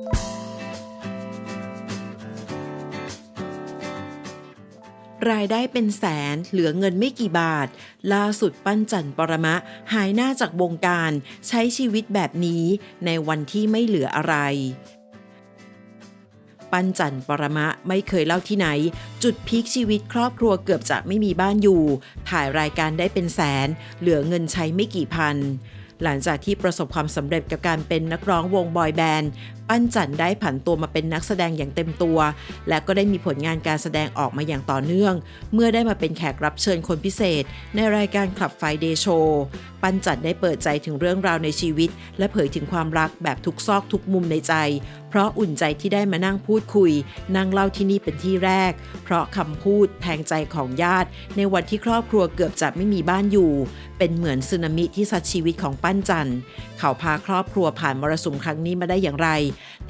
รายได้เป็นแสนเหลือเงินไม่กี่บาท ล่าสุดปั้นจันปรมะ หายหน้าจากวงการ ใช้ชีวิตแบบนี้ในวันที่ไม่เหลืออะไร ปั้นจันปรมะไม่เคยเล่าที่ไหน จุดพีคชีวิตครอบครัวเกือบจะไม่มีบ้านอยู่ ถ่ายรายการได้เป็นแสน เหลือเงินใช้ไม่กี่พันหลังจากที่ประสบความสำเร็จกับการเป็นนักร้องวงบอยแบนด์ ปั้นจันได้ผันตัวมาเป็นนักแสดงอย่างเต็มตัว และก็ได้มีผลงานการแสดงออกมาอย่างต่อเนื่อง เมื่อได้มาเป็นแขกรับเชิญคนพิเศษ ในรายการคลับไฟเดโชปั้นจันได้เปิดใจถึงเรื่องราวในชีวิต และเผยถึงความรักแบบทุกซอกทุกมุมในใจ เพราะอุ่นใจที่ได้มานั่งพูดคุย นั่งเล่าที่นี่เป็นที่แรก เพราะคำพูดแทงใจของญาติ ในวันที่ครอบครัวเกือบจะไม่มีบ้านอยู่ เป็นเหมือนสึนามิที่ซัดชีวิตของปั้นจันเขาพาครอบครัวผ่านมรสุมครั้งนี้มาได้อย่างไร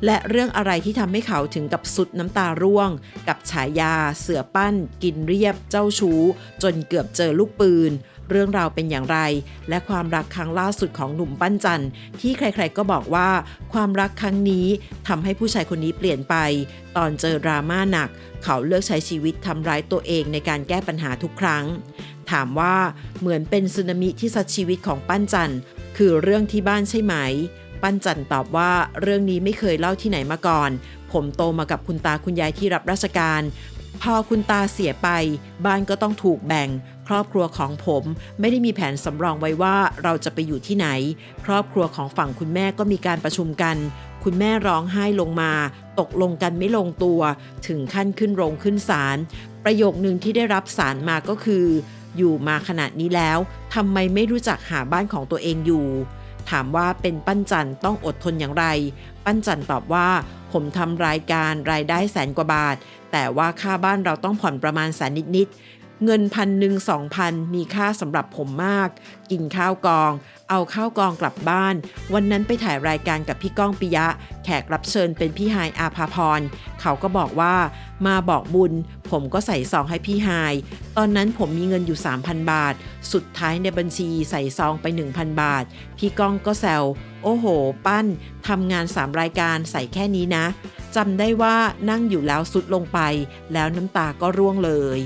และเรื่องอะไรที่ทำให้เขาถึงกับสุดน้ำตาร่วง กับฉายา เสือปั้น กินเรียบ เจ้าชู้ จนเกือบเจอลูกปืน เรื่องราวเป็นอย่างไร และความรักครั้งล่าสุดของหนุ่มปั้นจันที่ใครๆก็บอกว่า ความรักครั้งนี้ทำให้ผู้ชายคนนี้เปลี่ยนไป ตอนเจอดราม่าหนัก เขาเลือกใช้ชีวิตทำร้ายตัวเองในการแก้ปัญหาทุกครั้ง ถามว่าเหมือนเป็นสึนามิที่ซัดชีวิตของปั้นจันคือเรื่องที่บ้านใช่ไหม ปั้นจันตอบว่าเรื่องนี้ไม่เคยเล่าที่ไหนมาก่อน ผมโตมากับคุณตาคุณยายที่รับราชการ พอคุณตาเสียไป บ้านก็ต้องถูกแบ่ง ครอบครัวของผมไม่ได้มีแผนสำรองไว้ว่าเราจะไปอยู่ที่ไหน ครอบครัวของฝั่งคุณแม่ก็มีการประชุมกัน คุณแม่ร้องไห้ลงมา ตกลงกันไม่ลงตัว ถึงขั้นขึ้นโรงขึ้นศาลประโยคนึงที่ได้รับสารมาก็คือ อยู่มาขนาดนี้แล้วทำไมไม่รู้จักหาบ้านของตัวเองอยู่ ถามว่าเป็นปั้นจันต้องอดทนอย่างไร ปั้นจันตอบว่า ผมทำรายการรายได้แสนกว่าบาท แต่ว่าค่าบ้านเราต้องผ่อนประมาณแสนนิดๆเงินพันหนึ่งสองพันมีค่าสำหรับผมมาก กินข้าวกอง เอาข้าวกองกลับบ้าน วันนั้นไปถ่ายรายการกับพี่ก้องปิยะ แขกรับเชิญเป็นพี่ไฮอาภาพร เขาก็บอกว่ามาบอกบุญ ผมก็ใส่ซองให้พี่ไฮตอนนั้นผมมีเงินอยู่ 3,000 บาท สุดท้ายในบัญชีใส่ซองไป 1,000 บาท พี่ก้องก็แซวโอ้โห ปั้นทำงาน 3 รายการใส่แค่นี้นะจำได้ว่านั่งอยู่แล้วสุดลงไป แล้วน้ำตาก็ร่วงเลย